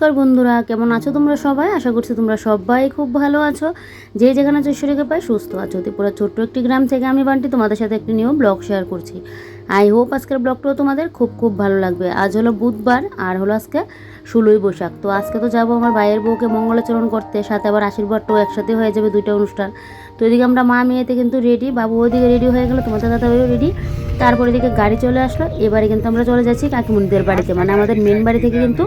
নমস্কার বন্ধুরা, কেমন আছো তোমরা সবাই? আশা করছি তোমরা সবাই খুব ভালো আছো। যে যেখানে আছো ঈশ্বরকে পাই সুস্থ আছো। ত্রিপুরা ছোট্ট একটি গ্রাম থেকে আমি বান্টি তোমাদের সাথে একটি নিউ ব্লগ শেয়ার করছি। আই হোপ আজকের ব্লগটাও তোমাদের খুব খুব ভালো লাগবে। আজ হলো বুধবার, আর হলো আজকে ষোলোই বৈশাখ। তো আজকে তো যাব আমার ভাইয়ের বউকে মঙ্গলাচরণ করতে, সাথে আবার আশীর্বাদটাও একসাথে হয়ে যাবে দুইটা অনুষ্ঠান। তো এদিকে আমরা মা মেয়েতে কিন্তু রেডি বাবু ওদিকে রেডি হয়ে গেলো, তোমাদের দাদা রেডি তারপরে এদিকে গাড়ি চলে আসলো। এবারে কিন্তু আমরা চলে যাচ্ছি কাকিমুনিদের বাড়িতে। মানে আমাদের মেন বাড়ি থেকে কিন্তু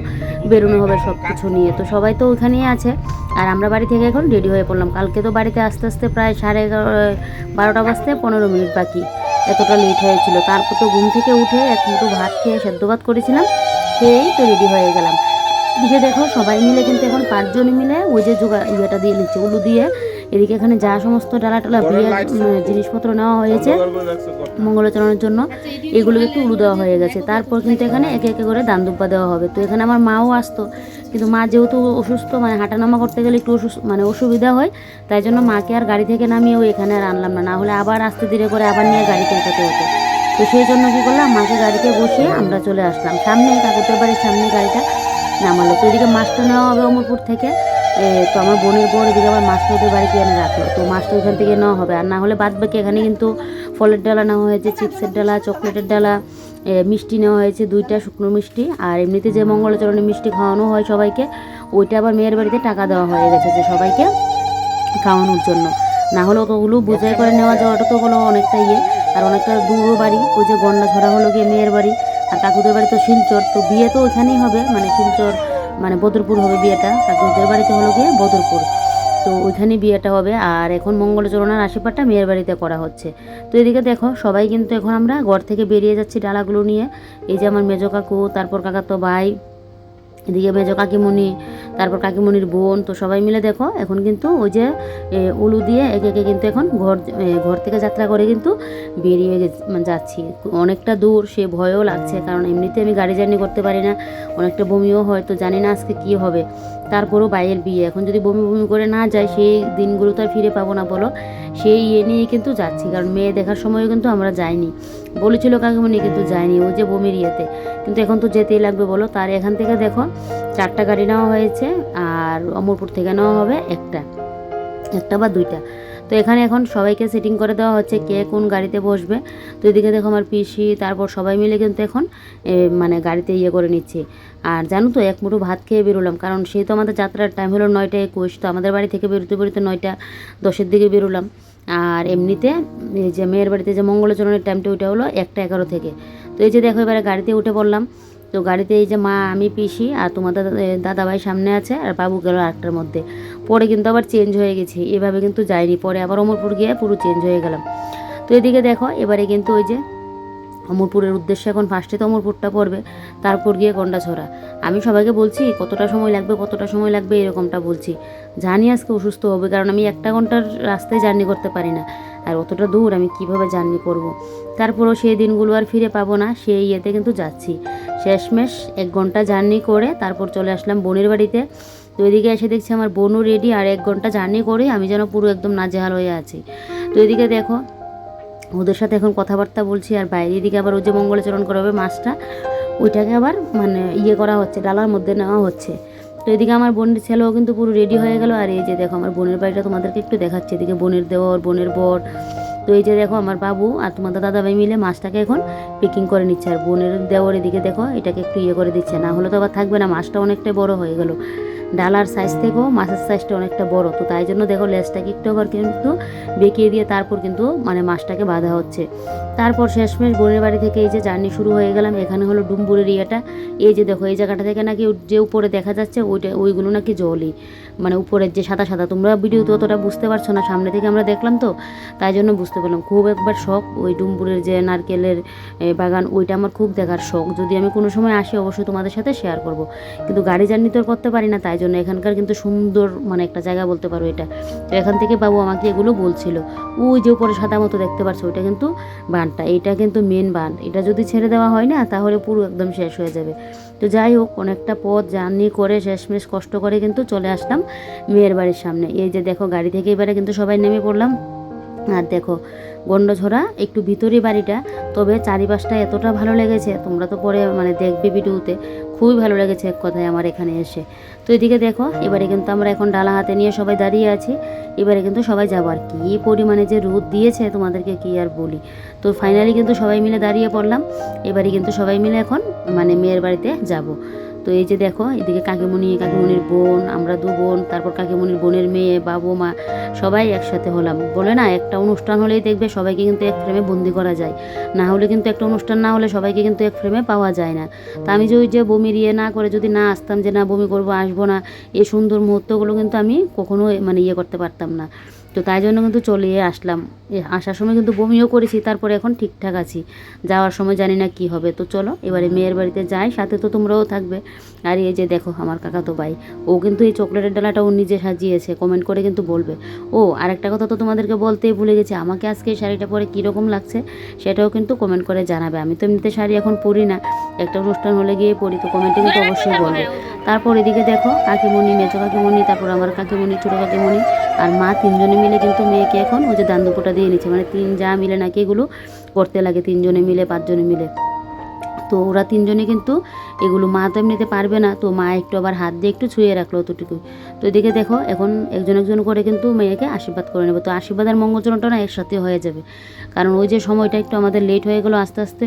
বেরোনো হবে সব কিছু নিয়ে। তো সবাই তো ওইখানেই আছে। আর আমরা বাড়ি থেকে এখন রেডি হয়ে পড়লাম। কালকে তো বাড়িতে আস্তে আস্তে প্রায় সাড়ে বারোটা বাজতে পনেরো মিনিট বাকি। এতটা লেট হয়েছিল। তারপর তো ঘুম থেকে উঠে এক মুঠো ভাত খেয়ে সেদ্ধ ভাত করেছিলাম। খেয়েই তো রেডি হয়ে গেলাম। দিকে দেখো, সবাই মিলে কিন্তু এখন পাঁচজন মিলে ওই যে যোগা ইয়েটা দিয়ে নিচ্ছে, উলু দিয়ে এদিকে এখানে যা সমস্ত ডালা টালা বিয়ের জিনিসপত্র নেওয়া হয়েছে মঙ্গলাচরণের জন্য। এগুলো একটু উলু দেওয়া হয়ে গেছে। তারপর কিন্তু এখানে একে একে করে দান দুব্বা দেওয়া হবে। তো এখানে আমার মাও আসতো। কিন্তু মা যেহেতু অসুস্থ মানে হাঁটানামা করতে গেলে একটু অসুস্থ মানে অসুবিধা হয় তাই জন্য মাকে আর গাড়ি থেকে নামিয়ে ও এখানে আর আনলাম না। না হলে আবার আস্তে ধীরে করে আবার নিয়ে গাড়িতে উঠাতে হতো। তো সেই জন্য কী করলাম মাকে গাড়িতে বসিয়ে আমরা চলে আসলাম। সামনে কাকুতের বাড়ির সামনে গাড়িটা নামালো। তো এদিকে মাছটা নেওয়া হবে অমরপুর থেকে। তো আমার বোনের বোন এদিকে আবার মাছটা ওদের বাড়িতে এনে রাখল। তো মাছটা ওইখান থেকে নেওয়া হবে। আর না হলে বাদ বাকি এখানে কিন্তু ফলের ডালা নেওয়া হয়েছে, চিপসের ডালা, চকলেটের ডালা মিষ্টি নেওয়া হয়েছে, দুইটা শুকনো মিষ্টি। আর এমনিতে যে মঙ্গলাচরণে মিষ্টি খাওয়ানো হয় সবাইকে, ওইটা আবার মেয়ের বাড়িতে টাকা দেওয়া হয়ে গেছে যে সবাইকে খাওয়ানোর জন্য। না হলে ওগুলো বোঝাই করে নেওয়া যাওয়াটা তো হলো অনেকটা ইয়ে। আর অনেকটা দূরও বাড়ি, ওই যে গন্ডা ছড়া হলো গিয়ে মেয়ের বাড়ি। আর কাকুদের বাড়ি তো শিলচর, তো বিয়ে তো ওইখানেই হবে। মানে শিলচর মানে বদরপুর হবে বিয়েটা। কাকুদের বাড়িতে হলো গিয়ে বদরপুর। তো ওইখানে বিয়েটা হবে। আর এখন মঙ্গলচরণার আশীর্বাদটা মেয়ের বাড়িতে করা হচ্ছে। তো এদিকে দেখো, সবাই কিন্তু এখন আমরা ঘর থেকে বেরিয়ে যাচ্ছি ডালাগুলো নিয়ে। এই যে আমার মেজো কাকু, তারপর কাকাতো ভাই এদিকে ভেজো কাকিমণি তারপর কাকিমণির বোন, তো সবাই মিলে দেখো, এখন কিন্তু ওই যে উলু দিয়ে একে একে কিন্তু এখন ঘর ঘর থেকে যাত্রা করে কিন্তু বেরিয়ে মানে যাচ্ছি। অনেকটা দূর, সে ভয়ও লাগছে, কারণ এমনিতে আমি গাড়ি জার্নি করতে পারি না, অনেকটা বমিও হয়, তো জানি না আজকে কী হবে। তারপরও বাইয়ের বিয়ে, এখন যদি বমি বমি করে না যায়, সেই দিনগুলো তো আর ফিরে পাবো না, বলো? সেই ইয়ে নিয়ে কিন্তু যাচ্ছি, কারণ মেয়ে দেখার সময়ও কিন্তু আমরা যাইনি। বলেছিল কাকিমণি কিন্তু যায়নি ও যে বমির ইয়েতে। কিন্তু এখন তো যেতেই লাগবে বলো। তার এখান থেকে দেখো, চারটা গাড়ি নেওয়া হয়েছে আর অমরপুর থেকে নেওয়া হবে একটা একটা বা দুইটা। তো এখানে এখন সবাইকে সেটিং করে দেওয়া হচ্ছে কে কোন গাড়িতে বসবে। তো এদিকে দেখো আমার পিসি, তারপর সবাই মিলে কিন্তু এখন মানে গাড়িতে ইয়ে করে নিচ্ছে। আর জানো তো, এক মুঠো ভাত খেয়ে বেরোলাম, কারণ সেই তো আমাদের যাত্রার টাইম হলো নয়টা একুশ, তো আমাদের বাড়ি থেকে বেরোতে বেরোতে নয়টা দশের দিকে বেরোলাম। আর এমনিতে যে মেয়ের বাড়িতে যে মঙ্গলচরণের টাইমটা ওইটা হলো একটা এগারো থেকে। তো এই যে দেখো এবারে গাড়িতে উঠে পড়লাম। তো গাড়িতে এই যে মা, আমি, পিসি আর তোমাদের দাদাভাই সামনে আছে আর বাবু গেল আটটার মধ্যে। পরে কিন্তু আবার চেঞ্জ হয়ে গেছি, এভাবে কিন্তু যাইনি। পরে আবার অমরপুর গিয়ে পুরো চেঞ্জ হয়ে গেলাম। তো এদিকে দেখো, এবারে কিন্তু ওই যে অমরপুরের উদ্দেশ্যে এখন ফার্স্টে তো অমরপুরটা পড়বে, তারপর গিয়ে গন্ডাছড়া। আমি সবাইকে বলছি, কতটা সময় লাগবে, কতটা সময় লাগবে, এরকমটা বলছি। জানি আজকে অসুস্থ হবে, কারণ আমি একটা ঘণ্টার রাস্তায় জার্নি করতে পারি না। আর অতটা দূর আমি কীভাবে জার্নি করব। তারপরেও সেই দিনগুলো আর ফিরে পাবো না, সেই ইয়েতে কিন্তু যাচ্ছি। শেষমেশ এক ঘণ্টা জার্নি করে তারপর চলে আসলাম বোনের বাড়িতে। তো এদিকে এসে দেখছি আমার বোনও রেডি আর এক ঘণ্টা জার্নি করে আমি যেন পুরো একদম নাজেহাল হয়ে আছি। তো এদিকে দেখো ওদের সাথে এখন কথাবার্তা বলছি আর বাইরে দিকে আবার ওই যে মঙ্গলাচরণ করা হবে মাছটা, ওইটাকে আবার মানে ইয়ে করা হচ্ছে, ডালার মধ্যে নেওয়া হচ্ছে। তো এদিকে আমার বোনের ছেলেও কিন্তু পুরো রেডি হয়ে গেল। আর এই যে দেখো আমার বোনের বাড়িটা তোমাদেরকে একটু দেখাচ্ছে। এদিকে বোনের দেওয়ার, বোনের বর তো এই যে দেখো আমার বাবু আর তোমাদের দাদাভাই মিলে মাছটাকে এখন পিকিং করে নিচ্ছে। আর বোনের দেওয়ার এদিকে দেখো, এটাকে একটু ইয়ে করে দিচ্ছে। না হলে তো আবার থাকবে না, মাছটা অনেকটাই বড় হয়ে গেল। ডালার সাইজ থেকেও মাছের সাইজটা অনেকটা বড়। তো তাই জন্য দেখো লেজটাকে একটু আবার কিন্তু বেঁকিয়ে দিয়ে তারপর কিন্তু মানে মাছটাকে বাঁধা হচ্ছে। তারপর শেষমেশ বোনের বাড়ি থেকে এই যে জার্নি শুরু হয়ে গেলাম। এখানে হলো ডুম্বুরের ইয়েটা। এই যে দেখো, এই জায়গাটা থেকে নাকি যে উপরে দেখা যাচ্ছে, ওইটা ওইগুলো নাকি জলই। মানে উপরের যে সাদা সাদা, তোমরা ভিডিওতে অতটা বুঝতে পারছ না, সামনে থেকে আমরা দেখলাম তো, তাই জন্য বুঝতে পারলাম। খুব একবার শখ, ওই ডুম্বুরের যে নারকেলের বাগান, ওইটা আমার খুব দেখার শখ। যদি আমি কোনো সময় আসি, অবশ্যই তোমাদের সাথে শেয়ার করব। কিন্তু গাড়ি জার্নি তো করতে পারি না, তাই জন্য এখানকার কিন্তু সুন্দর মানে একটা জায়গা বলতে পারো এটা। তো এখান থেকে বাবু আমাকে এগুলো বলছিল। ওই যে উপরে সাদা মতো দেখতে পাচ্ছ ওইটা কিন্তু বানটা এটা কিন্তু মেন বান। এটা যদি ছেড়ে দেওয়া হয় না, তাহলে পুরো একদম শেষ হয়ে যাবে। তো যাই হোক, অনেকটা পথ জার্নি করে শেষমেশ কষ্ট করে কিন্তু চলে আসলাম মেয়ের বাড়ির সামনে। এই যে দেখো, গাড়ি থেকে এবারে কিন্তু সবাই নেমে পড়লাম। আর দেখো গন্ডঝোড়া একটু ভিতরে বাড়িটা, তবে চারিপাশটা এতটা ভালো লেগেছে, তোমরা তো পরে মানে দেখবে ভিডিওতে খুবই ভালো লেগেছে এক কথায় আমার এখানে এসে। তো এদিকে দেখো, এবারে কিন্তু আমরা এখন ডালা হাতে নিয়ে সবাই দাঁড়িয়ে আছি। এবারে কিন্তু সবাই যাব। আর কি পরিমাণে যে রোদ দিয়েছে তোমাদেরকে কী আর বলি। তো ফাইনালি কিন্তু সবাই মিলে দাঁড়িয়ে পড়লাম। এবারে কিন্তু সবাই মিলে এখন মানে মেয়ের বাড়িতে যাব। তো এই যে দেখো, এদিকে কাকিমণি, কাকিমণির বোন, আমরা দু বোন, তারপর কাকিমণির বোনের মেয়ে, বাবু, মা, সবাই একসাথে হলাম। বলে না, একটা অনুষ্ঠান হলেই দেখবে সবাইকে কিন্তু এক ফ্রেমে বন্দি করা যায়। না হলে কিন্তু একটা অনুষ্ঠান না হলে সবাইকে কিন্তু এক ফ্রেমে পাওয়া যায় না। তা আমি যে ওই যে বমির ইয়ে না করে যদি না আসতাম যে, না, বমি করব, আসব না, এই সুন্দর মুহূর্তগুলো কিন্তু আমি কখনো মানে ইয়ে করতে পারতাম না। তো তাই জন্য কিন্তু চলে আসলাম। আসার সময় কিন্তু বমিও করেছি, তারপরে এখন ঠিকঠাক আছি। যাওয়ার সময় জানি না কি হবে। তো চলো, এবারে মেয়ের বাড়িতে যাই, সাথে তো তোমরাও থাকবে। আর এই যে দেখো আমার কাকা তো ভাই, ও কিন্তু এই চকলেটের ডালাটা ও নিজে সাজিয়েছে কমেন্ট করে কিন্তু বলবে। ও, আরেকটা কথা তো তোমাদেরকে বলতেই ভুলে গেছি, আমাকে আজকে এই শাড়িটা পরে কীরকম লাগছে সেটাও কিন্তু কমেন্ট করে জানাবে। আমি তো এমনিতে শাড়ি এখন পরি না, একটা অনুষ্ঠান হলে গিয়ে পরি, তো কমেন্টে কিন্তু অবশ্যই বলবে। তারপর এদিকে দেখো কাকিমণি, মেজো কাকিমণি, তারপর আমার কাকিমণি, ছোটো কাকিমণি আর মা তিনজনে মিলে কিন্তু মেয়েকে এখন ওই যে দান দিয়ে নিচ্ছে মানে তিন যা মিলে নাকি এগুলো করতে লাগে, তিনজনে মিলে, পাঁচজনে মিলে। তো ওরা তিনজনে কিন্তু এগুলো মা তো এমনিতে পারবে না, তো মা একটু আবার হাত দিয়ে একটু ছুঁয়ে রাখল অতটুকু তো এদিকে দেখো, এখন একজন একজন করে কিন্তু মেয়েকে আশীর্বাদ করে নেবে। তো আশীর্বাদ আর মঙ্গলচরণটা না একসাথে হয়ে যাবে। কারণ ওই যে সময়টা একটু আমাদের লেট হয়ে গেলো আস্তে আস্তে,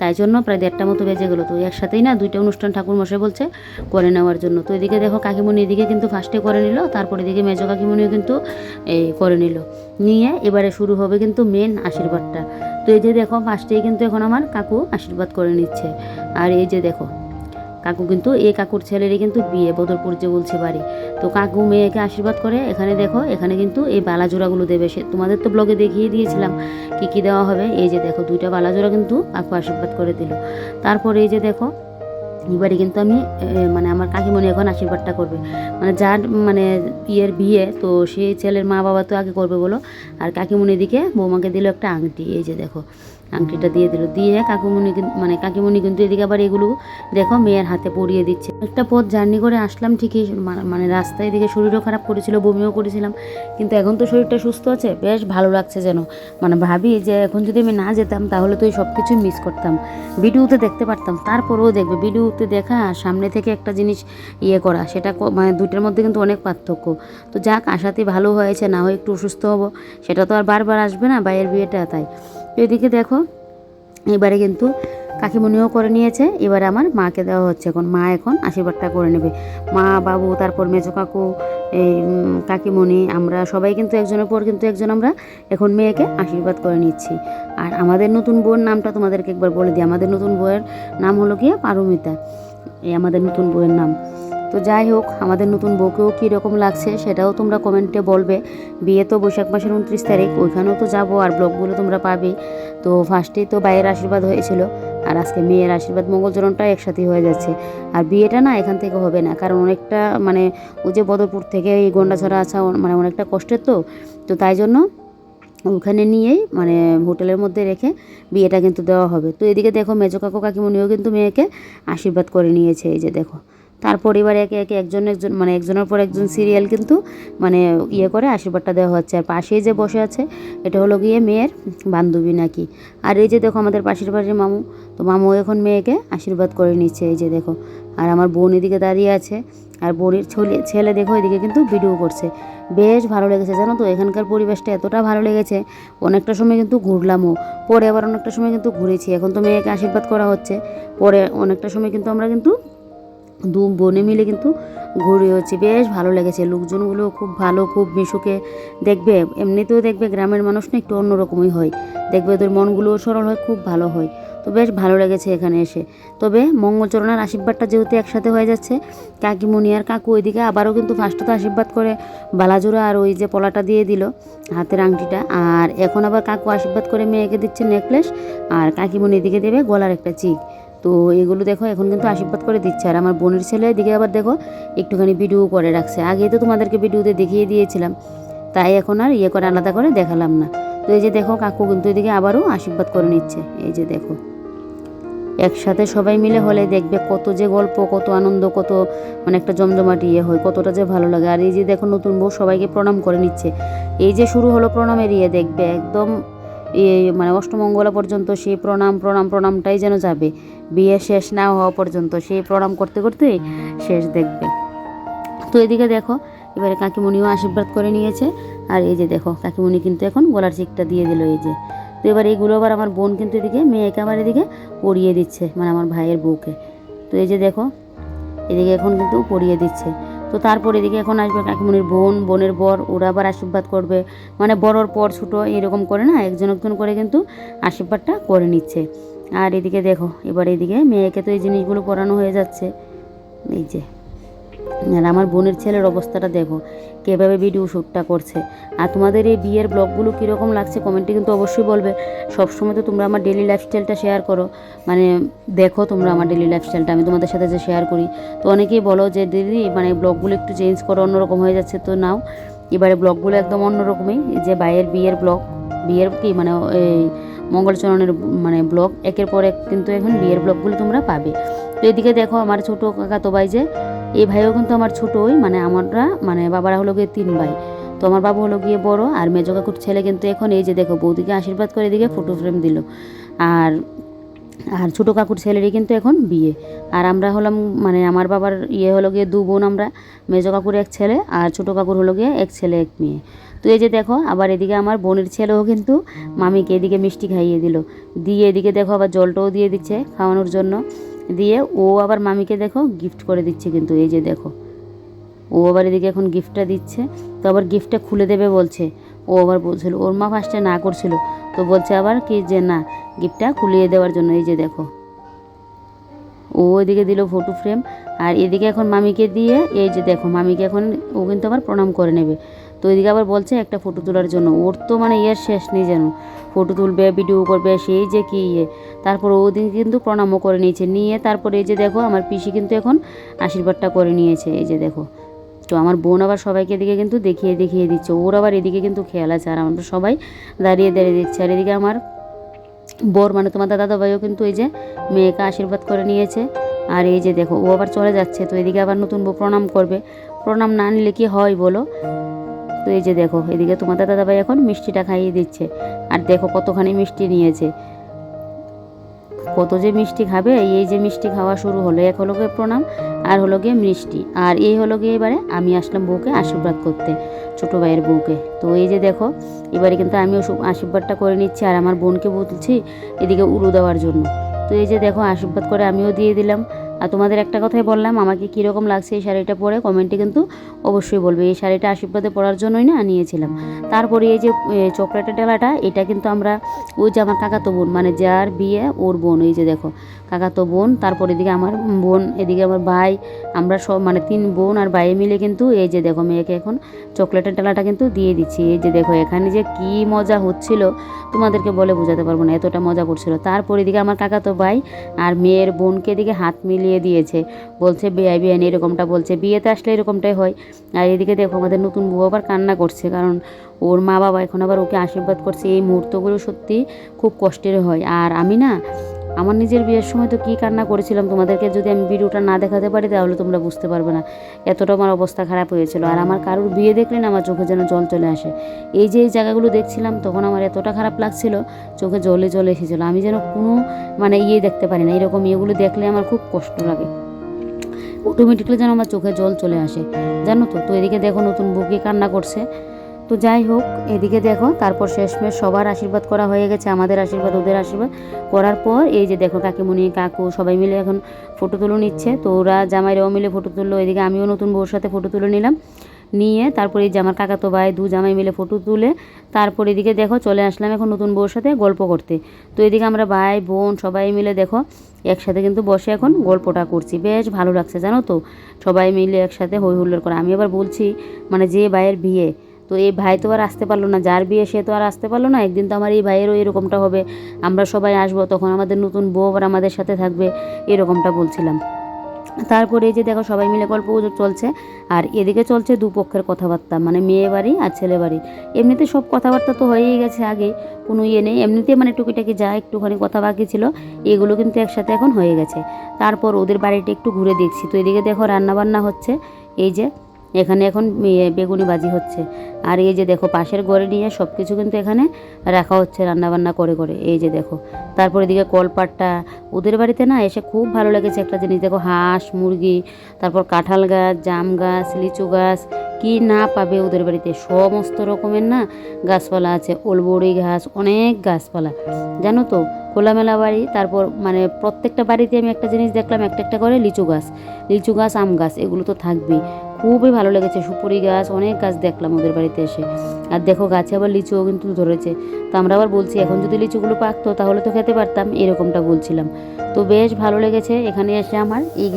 তাই জন্য প্রায় দেড়টা মতো বেজে গেলো। তো একসাথেই না দুইটা অনুষ্ঠান ঠাকুর মশাই বলছে করে নেওয়ার জন্য। তো এদিকে দেখো, কাকিমণি এদিকে কিন্তু ফার্স্টে করে নিল, তারপরে এদিকে মেজো কাকিমণিও কিন্তু এই করে নিল। নিয়ে এবারে শুরু হবে কিন্তু মেন আশীর্বাদটা। তো এই যে দেখো ফার্স্টেই কিন্তু এখন আমার কাকু আশীর্বাদ করে নিচ্ছে। আর এই যে দেখো, কাকু কিন্তু, এই কাকুর ছেলেরই কিন্তু বিয়ে, বদরপুর যে বলছে বাড়ি। তো কাকু মেয়েকে আশীর্বাদ করে, এখানে দেখো, এখানে কিন্তু এই বালাজোড়াগুলো দেবে। সে তোমাদের তো ব্লগে দেখিয়ে দিয়েছিলাম কী কী দেওয়া হবে। এই যে দেখো, দুইটা বালাজোড়া কিন্তু কাকু আশীর্বাদ করে দিল। তারপর এই যে দেখো এবারে কিন্তু আমি মানে আমার কাকিমণি এখন আশীর্বাদটা করবে। মানে যার মানে ইয়ের বিয়ে, তো সেই ছেলের মা বাবা তো আগে করবে বলো। আর কাকিমণি দিকে বৌমাকে দিল একটা আংটি, এই যে দেখো। আংটিটা দিয়ে দিল। দিয়ে কাকুমণি মানে কাকিমণি কিন্তু এদিকে আবার এগুলো দেখো মেয়ের হাতে পরিয়ে দিচ্ছে। একটা পথ জার্নি করে আসলাম ঠিকই মানে রাস্তায় এদিকে শরীরও খারাপ করেছিল, বমিও করেছিলাম। কিন্তু এখন তো শরীরটা সুস্থ আছে, বেশ ভালো লাগছে যেন। মানে ভাবি যে এখন যদি আমি না যেতাম তাহলে তো এই সব কিছুই মিস করতাম। ভিডিওতে দেখতে পারতাম, তারপরেও দেখবে। ভিডিওতে দেখা আর সামনে থেকে একটা জিনিস ইয়ে করা, সেটা মানে দুইটার মধ্যে কিন্তু অনেক পার্থক্য। তো যাক, আশাতে ভালো হয়েছে, না হয় একটু অসুস্থ হব, সেটা তো আর বারবার আসবে না বাইরের বিয়েটা, তাই। এদিকে দেখো, এবারে কিন্তু কাকিমণিও করে নিয়েছে, এবারে আমার মাকে দেওয়া হচ্ছে এখন। মা এখন আশীর্বাদটা করে নেবে। মা, বাবু, তারপর মেজো কাকু, এই কাকিমণি আমরা সবাই কিন্তু একজনের পর কিন্তু একজন আমরা এখন মেয়েকে আশীর্বাদ করে নিচ্ছি। আর আমাদের নতুন বউয়ের নামটা তোমাদেরকে একবার বলে দিই। আমাদের নতুন বউয়ের নাম হলো গিয়ে পারমিতা। এই আমাদের নতুন বউয়ের নাম। তো যাই হোক, আমাদের নতুন বউকেও কীরকম লাগছে সেটাও তোমরা কমেন্টে বলবে। বিয়ে তো বৈশাখ মাসের উনত্রিশ তারিখ, ওইখানেও তো যাব আর ব্লগগুলো তোমরা পাবে। তো ফার্স্টেই তো বাইয়ের আশীর্বাদ হয়েছিল, আর আজকে মেয়ের আশীর্বাদ মঙ্গলচরণটা একসাথে হয়ে যাচ্ছে। আর বিয়েটা না এখান থেকে হবে না, কারণ অনেকটা মানে ওই যে বদরপুর থেকে এই গন্ডাছড়া আসা মানে অনেকটা কষ্টের তো। তো তাই জন্য ওখানে নিয়েই মানে হোটেলের মধ্যে রেখে বিয়েটা কিন্তু দেওয়া হবে। তো এদিকে দেখো মেজো কাকু কাকিমণিও কিন্তু মেয়েকে আশীর্বাদ করে নিয়েছে, এই যে দেখো। তারপর এবার একে একে একজন একজন মানে একজনের পর একজন সিরিয়াল কিন্তু মানে ইয়ে করে, আশীর্বাদটা দেওয়া হচ্ছে। আর পাশেই যে বসে আছে, এটা হলো গিয়ে মেয়ের বান্ধবী নাকি। আর এই যে দেখো আমাদের পাশের বাড়ির মামু, তো মামু এখন মেয়েকে আশীর্বাদ করে নিচ্ছে, এই যে দেখো। আর আমার বোন এদিকে দাঁড়িয়ে আছে, আর বোনের ছেলে ছেলে দেখো এদিকে কিন্তু ভিডিও করছে। বেশ ভালো লেগেছে, জানো তো? এখানকার পরিবেশটা এতটা ভালো লেগেছে, অনেকটা সময় কিন্তু ঘুরলামও। পরে আবার অনেকটা সময় কিন্তু ঘুরেছি, এখন তো মেয়েকে আশীর্বাদ করা হচ্ছে। পরে অনেকটা সময় কিন্তু আমরা কিন্তু দু বোনে মিলে কিন্তু ঘুরে হচ্ছে। বেশ ভালো লেগেছে। লোকজনগুলো খুব ভালো, খুব মিশুকে দেখবে। এমনিতেও দেখবে গ্রামের মানুষ না একটু অন্যরকমই হয়। দেখবে ওদের মনগুলোও সরল হয়, খুব ভালো হয়। তো বেশ ভালো লেগেছে এখানে এসে। তবে মঙ্গলচরণের আশীর্বাদটা যেহেতু একসাথে হয়ে যাচ্ছে, কাকিমণি আর কাকু ওইদিকে আবারও কিন্তু ফার্স্টে তো আশীর্বাদ করে বালাজোড়া আর ওই যে পলাটা দিয়ে দিল হাতের আংটিটা। আর এখন আবার কাকু আশীর্বাদ করে মেয়েকে দিচ্ছে নেকলেস। আর কাকিমণি এদিকে দেবে গলার একটা চিক। তো এগুলো দেখো এখন কিন্তু আশীর্বাদ করে দিচ্ছে। আর আমার বোনের ছেলে এদিকে আবার দেখো একটুখানি ভিডিও করে রাখছে। আগে তো তোমাদেরকে ভিডিওতে দেখিয়ে দিয়েছিলাম। তাই এখন আর ইয়ে করে আলাদা করে দেখালাম না। তো এই যে দেখো কাকু কিন্তু এদিকে আবারও আশীর্বাদ করে নিচ্ছে। এই যে দেখো। একসাথে সবাই মিলে হলে দেখবে কত যে গল্প, কত আনন্দ, কত মানে একটা জমজমাটি ইয়ে হয়, কতটা যে ভালো লাগে। আর এই যে দেখো নতুন বউ সবাইকে প্রণাম করে নিচ্ছে। এই যে শুরু হলো প্রণামের ইয়ে দেখবে একদম মানে অষ্টমঙ্গলা পর্যন্ত সেই প্রণাম প্রণাম, প্রণামটাই যেন যাবে। বিয়ে শেষ না হওয়া পর্যন্ত সেই প্রণাম করতে করতে শেষ দেখবে। তো এদিকে দেখো, এবারে কাকিমণিও আশীর্বাদ করে নিয়েছে। আর এই যে দেখো, কাকিমণি কিন্তু এখন গলার চিকটা দিয়ে দিল এই যে। তো এবার এইগুলো আবার আমার বোন কিন্তু এদিকে, মেয়েকে আমার এদিকে পরিয়ে দিচ্ছে মানে আমার ভাইয়ের বউকে। তো এই যে দেখো, এদিকে এখন কিন্তু পরিয়ে দিচ্ছে। তো তারপর এদিকে এখন আসবে কাকিমনির বোন, বোনের বর, ওরা আবার আশীর্বাদ করবে। মানে বড়র পর ছোটো এরকম করে না, একজন একজন করে কিন্তু আশীর্বাদটা করে নিচ্ছে। আর এদিকে দেখো, এবার এদিকে মেয়েকে তো এই জিনিসগুলো পরানো হয়ে যাচ্ছে। এই যে। আর আমার বোনের ছেলের অবস্থাটা দেখো, কীভাবে ভিডিও শ্যুটটা করছে। আর তোমাদের এই বিয়ের ব্লগগুলো কীরকম লাগছে কমেন্টে কিন্তু অবশ্যই বলবে। সবসময় তো তোমরা আমার ডেলি লাইফস্টাইলটা শেয়ার করো। মানে দেখো তোমরা আমার ডেলি লাইফস্টাইলটা আমি তোমাদের সাথে যে শেয়ার করি। তো অনেকেই বলো যে, দিদি মানে ব্লগগুলো একটু চেঞ্জ করো, অন্যরকম হয়ে যাচ্ছে। তো নাও, এবারে ব্লগগুলো একদম অন্যরকমই। যে বাইয়ের বিয়ের ব্লগ বিয়ের কি মানে এই মঙ্গলচরণের মানে ব্লগ একের পর এক কিন্তু এখন বিয়ের ব্লগগুলো তোমরা পাবে। তো এদিকে দেখো আমার ছোটো কাকা তো ভাই যে এই ভাইও কিন্তু আমার ছোটোই মানে আমরা মানে বাবারা হলো গিয়ে তিন ভাই। তো আমার বাবু হলো গিয়ে বড়, আর মেজো কাকুর ছেলে কিন্তু এখন এই যে দেখো, বৌদিকে আশীর্বাদ করে এদিকে ফটো ফ্রেম দিল। আর আর ছোটো কাকুর ছেলেরই কিন্তু এখন বিয়ে। আর আমরা হলাম মানে আমার বাবার ইয়ে হলো গিয়ে দু বোন আমরা, মেজো কাকুর এক ছেলে, আর ছোটো কাকুর হলো গিয়ে এক ছেলে, এক মেয়ে। তো এই যে দেখো, আবার এদিকে আমার বোনের ছেলেও কিন্তু মামিকে এদিকে মিষ্টি খাইয়ে দিল। দিয়ে এদিকে দেখো আবার জলটাও দিয়ে দিচ্ছে খাওয়ানোর জন্য। দিয়ে ও আবার মামিকে দেখো গিফট করে দিচ্ছে কিন্তু, এই যে দেখো। ও আবার এদিকে এখন গিফটটা দিচ্ছে, তো আবার গিফটটা খুলে দেবে বলছে। ও আবার বলছিল, ওর মা ফার্স্টে না করছিল, তো বলছে আবার কি যে না গিফটটা খুলিয়ে দেওয়ার জন্য, এই যে দেখো। ও এদিকে দিল ফটো ফ্রেম আর এদিকে এখন মামিকে দিয়ে, এই যে দেখো, মামিকে এখন ও কিন্তু আবার প্রণাম করে নেবে। তো এদিকে আবার বলছে একটা ফটো তোলার জন্য। ওর তো মানে ইয়ের শেষ নেই যেন। ফটো তুলবে ভিডিও করবে, সেই যে কি ইয়ে। তারপর ওদিন কিন্তু প্রণামও করে নিয়েছে। নিয়ে তারপরে এই যে দেখো, আমার পিসি কিন্তু এখন আশীর্বাদটা করে নিয়েছে। এই যে দেখো। তো আমার বোন আবার সবাইকে এদিকে কিন্তু দেখিয়ে দেখিয়ে দিচ্ছে। ওর আবার এদিকে কিন্তু খেয়াল আছে। আর আমরা সবাই দাঁড়িয়ে দাঁড়িয়ে দিচ্ছে আর এদিকে আমার বর মানে তোমার দাদা ভাইও কিন্তু এই যে মেয়েকে আশীর্বাদ করে নিয়েছে। আর এই যে দেখো, ও আবার চলে যাচ্ছে। তো এদিকে আবার নতুন বউ প্রণাম করবে। প্রণাম না নিলে কি হয় বলো? তো এই যে দেখো, এদিকে তোমাদের দাদা ভাই এখন মিষ্টিটা খাইয়ে দিচ্ছে। আর দেখো কতখানি মিষ্টি নিয়েছে। কত যে মিষ্টি খাবে, এই যে মিষ্টি খাওয়া শুরু হলো। এক হলো গিয়ে প্রণাম, আর হলো গিয়ে মিষ্টি। আর এই হলো গিয়ে এবারে আমি আসলাম বউকে আশীর্বাদ করতে, ছোটো ভাইয়ের বউকে। তো এই যে দেখো, এবারে কিন্তু সব আশীর্বাদটা করে নিচ্ছি আর আমার বোনকে বলছি এদিকে উড়ু দেওয়ার জন্য। তো এই যে দেখো, আশীর্বাদ করে আমিও দিয়ে দিলাম। আর তোমাদের একটা কথাই বললাম, আমাকে কীরকম লাগছে এই শাড়িটা পরে কমেন্টে কিন্তু অবশ্যই বলবে। এই শাড়িটা আশীর্বাদে পরার জন্যই না নিয়েছিলাম। তারপরে এই যে চকলেটের ডেলাটা, এটা কিন্তু আমরা, ওই যে আমার কাকাতো বোন মানে যার বিয়ে ওর বোন, এই যে দেখো। কাকাতো বোন, তারপর এদিকে আমার বোন, এদিকে আমার ভাই, আমরা সব মানে তিন বোন আর ভাই মিলে কিন্তু এই যে দেখো মেয়েকে এখন চকলেটের ডেলাটা কিন্তু দিয়ে দিচ্ছি। এই যে দেখো এখানে যে কি মজা হচ্ছিল, তোমাদেরকে বলে বোঝাতে পারব না, এতটা মজা করছিল। তারপর এদিকে আমার কাকাতো ভাই আর মেয়ের বোনকে এদিকে হাত মিলিয়ে দিয়েছে। বলছে বিয়ে বিয়ে এরকমটা বলছে। বিয়েতে আসলে এরকমটাই হয়। আর এদিকে দেখো আমাদের নতুন বউ আবার কান্না করছে, কারণ ওর মা বাবা এখন আবার ওকে আশীর্বাদ করছে। এই মুহূর্তগুলো সত্যি খুব কষ্টের হয়। আর আমি না আমার নিজের বিয়ের সময় তো কী কান্না করেছিলাম তোমাদেরকে? যদি আমি ভিডিওটা না দেখাতে পারি, তাহলে তোমরা বুঝতে পারবে না। এতটা আমার অবস্থা খারাপ হয়েছিল। আর আমার কারোর বিয়ে দেখলে না আমার চোখে যেন জল চলে আসে। এই যে এই জায়গাগুলো দেখছিলাম, তখন আমার এতটা খারাপ লাগছিল, চোখে জলে জলে এসেছিল। আমি যেন কোনো মানে ইয়ে দেখতে পারি না। এরকম ইয়েগুলো দেখলে আমার খুব কষ্ট লাগে। অটোমেটিকলি যেন আমার চোখে জল চলে আসে। জানো তো তো এদিকে দেখো নতুন বুকে কান্না করছে। তো যাই হোক, এদিকে দেখো, তারপর শেষমেশ সবার আশীর্বাদ করা হয়ে গেছে, আমাদের আশীর্বাদ, ওদের আশীর্বাদ করার পর এই যে দেখো কাকিমণি, কাকু সবাই মিলে এখন ফটো তুলে নিচ্ছে। তো ওরা জামাইরাও মিলে ফটো তুললো, এদিকে আমিও নতুন বউর সাথে ফটো তুলে নিলাম। নিয়ে তারপরে এই যে আমার কাকাতো ভাই দু জামাই মিলে ফটো তুলে, তারপর এদিকে দেখো চলে আসলাম এখন নতুন বউর সাথে গল্প করতে। তো এদিকে আমরা ভাই, বোন সবাই মিলে দেখো একসাথে কিন্তু বসে এখন গল্পটা করছি। বেশ ভালো লাগছে জানো তো, সবাই মিলে একসাথে হই হুল্লোড় করে। আমি আবার বলছি মানে যে ভাইয়ের বিয়ে তো এই ভাই তো আর আসতে পারল না, যার বিয়ে সে তো আর আসতে পারল না, একদিন তো আমার এই ভাইয়েরও এরকমটা হবে। আমরা সবাই আসব, তখন আমাদের নতুন বউ আবার আমাদের সাথে থাকবে, এরকমটা বলছিলাম। তারপরে এই যে দেখো সবাই মিলে গল্প চলছে, আর এদিকে চলছে দুপক্ষের কথাবার্তা মানে মেয়ে বাড়ি আর ছেলে বাড়ি। এমনিতে সব কথাবার্তা তো হয়েই গেছে আগে, কোনো ইয়ে নেই এমনিতে মানে টুকিটাকি যা একটুখানি কথা বাকি ছিল, এগুলো কিন্তু একসাথে এখন হয়ে গেছে। তারপর ওদের বাড়িটা একটু ঘুরে দেখছি, তো এদিকে দেখো রান্না বান্না হচ্ছে, এই যে এখানে এখন বেগুনি বাজি হচ্ছে। আর এই যে দেখো, পাশের ঘরে নিয়ে সব কিছু কিন্তু এখানে রাখা হচ্ছে রান্নাবান্না করে করে। এই যে দেখো, তারপর এদিকে কলপাটটা। ওদের বাড়িতে না এসে খুব ভালো লেগেছে একটা জিনিস। দেখো, হাঁস, মুরগি, তারপর কাঁঠাল গাছ, জাম গাছ, লিচু গাছ, কি না পাবে ওদের বাড়িতে। সমস্ত রকমের না গাছপালা আছে। ওলবড়ি ঘাস, অনেক গাছপালা। জানো তো, খোলামেলা বাড়ি, তারপর মানে প্রত্যেকটা বাড়িতে আমি একটা জিনিস দেখলাম, একটা একটা করে লিচু গাছ। লিচু গাছ, আম গাছ, এগুলো তো থাকবেই। খুবই ভালো লেগেছে। সুপুরি গাছ, অনেক গাছ দেখলাম ওদের বাড়িতে এসে। আর দেখো, গাছে আবার লিচুও কিন্তু ধরেছে। তো আমরা আবার বলছি, এখন যদি লিচুগুলো পাকতো তাহলে তো খেতে পারতাম, এরকমটা বলছিলাম। তো বেশ ভালো লেগেছে এখানে এসে আমার। এই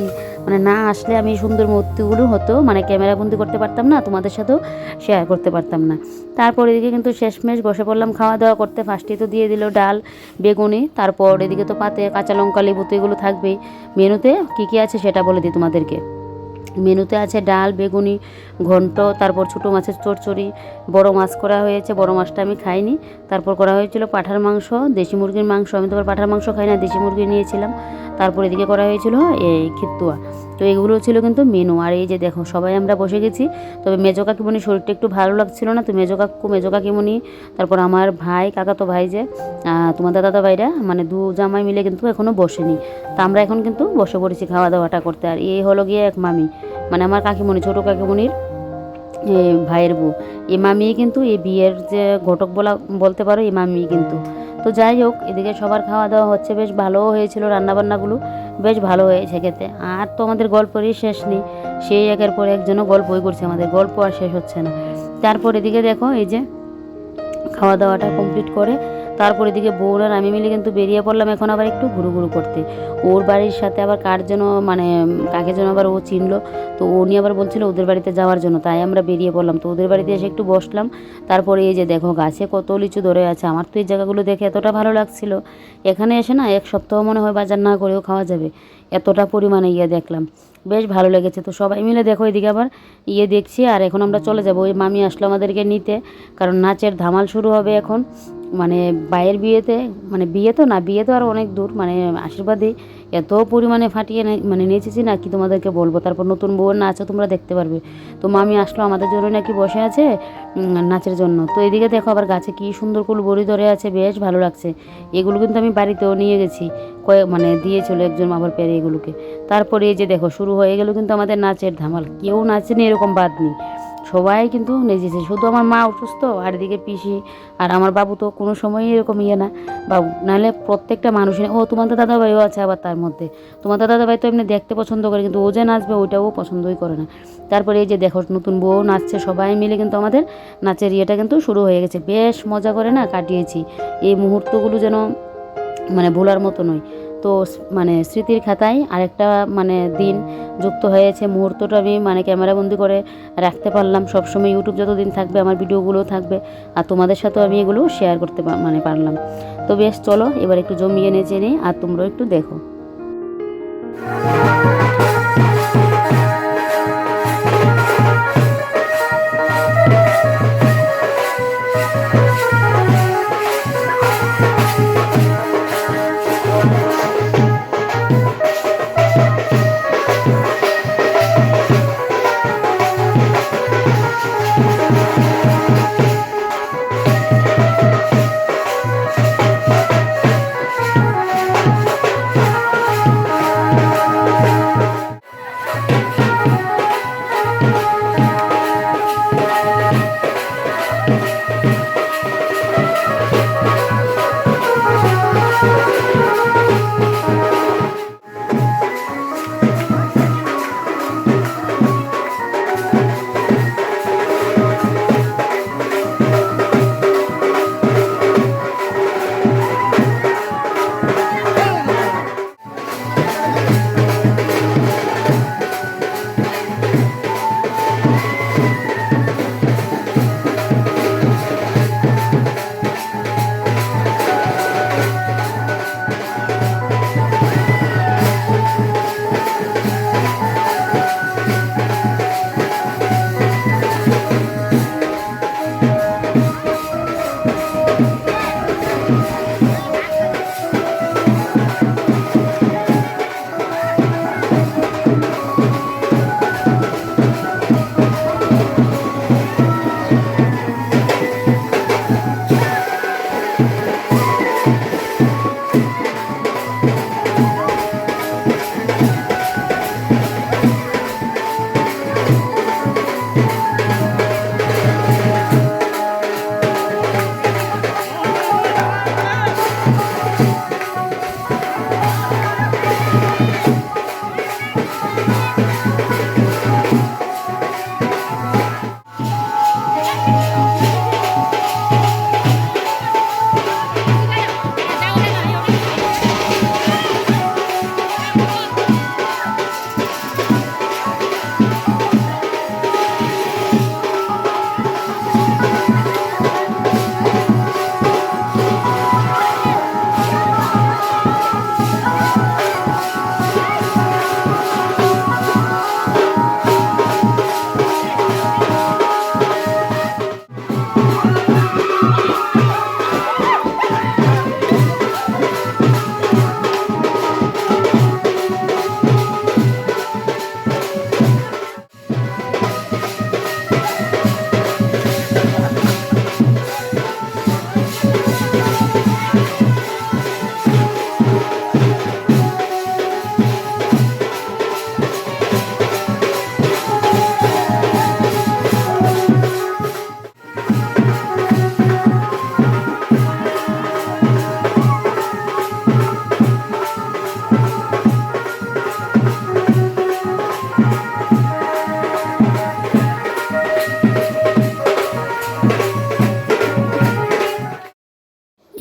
মানে না আসলে আমি সুন্দর মূর্তিগুলো হতো মানে ক্যামেরা বন্দি করতে পারতাম না, তোমাদের সাথেও শেয়ার করতে পারতাম না। তারপর এদিকে কিন্তু শেষমেশ বসে পড়লাম খাওয়া দাওয়া করতে। ফার্স্টেই তো দিয়ে দিল ডাল, বেগুনি, তারপর এদিকে তো পাতে, কাঁচা লঙ্কা, লেবু, তো এগুলো থাকবেই। মেনুতে কী কী আছে সেটা বলে দিই তোমাদেরকে। মেনুতে আছে ডাল বেগুনি ঘন্ট তারপর ছোটো মাছের চড়চড়ি বড় মাছ করা হয়েছে বড় মাছটা আমি খাইনি। তারপর করা হয়েছিল পাঠার মাংস দেশি মুরগির মাংস আমি তো পাঠার মাংস খাই না দেশি মুরগি নিয়েছিলাম। তারপর এদিকে করা হয়েছিল এই খিত্তুয়া তো এগুলো ছিল কিন্তু মেনু। আর এই যে দেখো সবাই আমরা বসে গেছি। তবে মেজো কাকিমণি শরীরটা একটু ভালো লাগছিল না তো মেজো কাকু মেজো কাকিমণি তারপর আমার ভাই কাকা তো ভাই যে আহ, তোমাদের দাদা ভাইরা মানে দু জামাই মিলে কিন্তু এখনও বসেনি। তা আমরা এখন কিন্তু বসে পড়েছি খাওয়া দাওয়াটা করতে। আর এই হলো গিয়ে এক মামি। মানে আমার কাকিমণি ছোটো কাকিমণির এ, ভাইয়ের বউ। এ মামি কিন্তু এই বিয়ের যে ঘটক বলা বলতে পারো এই মামি কিন্তু। তো যাই হোক এদিকে সবার খাওয়া দাওয়া হচ্ছে বেশ ভালোও হয়েছিল রান্নাবান্নাগুলো বেশ ভালো হয়েছে খেতে। আর তো আমাদের গল্পেরই শেষ নেই সেই একের পর একজনও গল্পই করছে আমাদের গল্প আর শেষ হচ্ছে না। তারপর এদিকে দেখো এই যে খাওয়া দাওয়াটা কমপ্লিট করে তারপর এদিকে বউর আর আমি মিলে কিন্তু বেরিয়ে পড়লাম এখন আবার একটু ঘুরু ঘুরু করতে। ওর বাড়ির সাথে আবার কার যেন মানে কাকে যেন আবার ও চিনলো। তো নিয়ে আবার বলছিল ওদের বাড়িতে যাওয়ার জন্য, তাই আমরা বেরিয়ে পড়লাম। তো ওদের বাড়িতে এসে একটু বসলাম। তারপরে এই যে দেখো, গাছে কত লিচু ধরে আছে। আমার তো এই জায়গাগুলো দেখে এতটা ভালো লাগছিল। এখানে এসে না, এক সপ্তাহ মনে হয় বাজার না করেও খাওয়া যাবে। এতটা পরিমাণে ইয়ে দেখলাম। বেশ ভালো লেগেছে। তো সবাই মিলে দেখো এদিকে আবার ইয়ে দেখছি, আর এখন আমরা চলে যাব। ওই মামি আসলো আমাদেরকে নিতে, কারণ নাচের ধামাল শুরু হবে এখন। মানে বাইয়ের বিয়েতে মানে বিয়ে তো না, বিয়ে তো আর অনেক দূর মানে আশীর্বাদে এত পরিমাণে ফাটিয়ে মানে নেচেছি না কি তোমাদেরকে বলব। তারপর নতুন বউয়ের নাচও তোমরা দেখতে পারবে। তো মামি আসলো আমাদের জন্য নাকি বসে আছে নাচের জন্য। তো এদিকে দেখো আবার গাছে কি সুন্দর কুল বড়ি ধরে আছে, বেশ ভালো লাগছে। এগুলো কিন্তু আমি বাড়িতেও নিয়ে গেছি। কয়েক মানে দিয়েছিল একজন আবার পেরে এগুলোকে। তারপরে এই যে দেখো, শুরু হয়ে গেল কিন্তু আমাদের নাচের ধামাল। কেউ নাচেনি, এরকম বাদ নেই সবাই কিন্তু নেচেছে। শুধু আমার মা অসুস্থ, আর এদিকে পিসি আর আমার বাবু তো কোনো সময়ই এরকম ইয়ে না। বাবু, নাহলে প্রত্যেকটা মানুষের, ও তোমার তো দাদা ভাইও আছে আবার তার মধ্যে। তোমার তো দাদা ভাই তো এমনি দেখতে পছন্দ করে, কিন্তু ও যে নাচবে ওইটাও পছন্দই করে না। তারপরে এই যে দেখো, নতুন বউ নাচছে, সবাই মিলে কিন্তু আমাদের নাচের ইয়েটা কিন্তু শুরু হয়ে গেছে। বেশ মজা করে না কাটিয়েছি। এই মুহূর্তগুলো যেন মানে ভোলার মতো নয়। তো মানে স্মৃতির খাতায় আরেকটা মানে দিন যুক্ত হয়েছে, মুহূর্তটা আমি মানে ক্যামেরাবন্দি করে রাখতে পারলাম। সবসময় ইউটিউব যতদিন থাকবে, আমার ভিডিওগুলো থাকবে আর তোমাদের সাথেও আমি এগুলো শেয়ার করতে মানে পারলাম। তো বেশ, চলো এবার একটু জমিয়ে নেচে নিই আর তোমরাও একটু দেখো।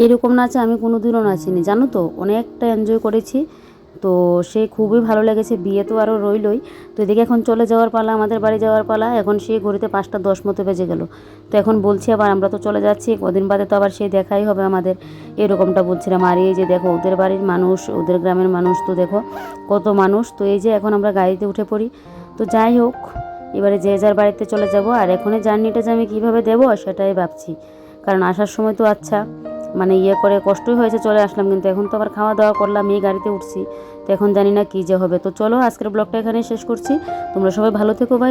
এরকম নাচে আমি কোনোদিনও নাচিনি, জানো তো? অনেকটা এনজয় করেছি। তো সে খুবই ভালো লেগেছে, বিয়ে তো আরও রইলই। তো এদিকে এখন চলে যাওয়ার পালা, আমাদের বাড়ি যাওয়ার পালা। এখন সেই ঘড়িতে পাঁচটা দশ মতো বেজে গেল। তো এখন বলছি আবার, আমরা তো চলে যাচ্ছি, কদিন বাদে তো আবার সেই দেখাই হবে আমাদের। এরকমটা বলছিলাম আর এই যে দেখো, ওদের বাড়ির মানুষ, ওদের গ্রামের মানুষ তো দেখো, কত মানুষ। তো এই যে এখন আমরা গাড়িতে উঠে পড়ি। তো যাই হোক, এবারে যে যার বাড়িতে চলে যাব, আর এখনই জার্নিটা যে আমি কীভাবে দেবো, সেটাই ভাবছি। কারণ আসার সময় তো আচ্ছা। মানে ইয়ে করে কষ্টই হয়েছে, চলে আসলাম। কিন্তু এখন তো আবার খাওয়া দাওয়া করলাম, এই গাড়িতে উঠছি। তো এখন জানি না কী যে হবে। তো চলো আজকের ব্লগটা এখানে শেষ করছি। তোমরা সবাই ভালো থেকো ভাই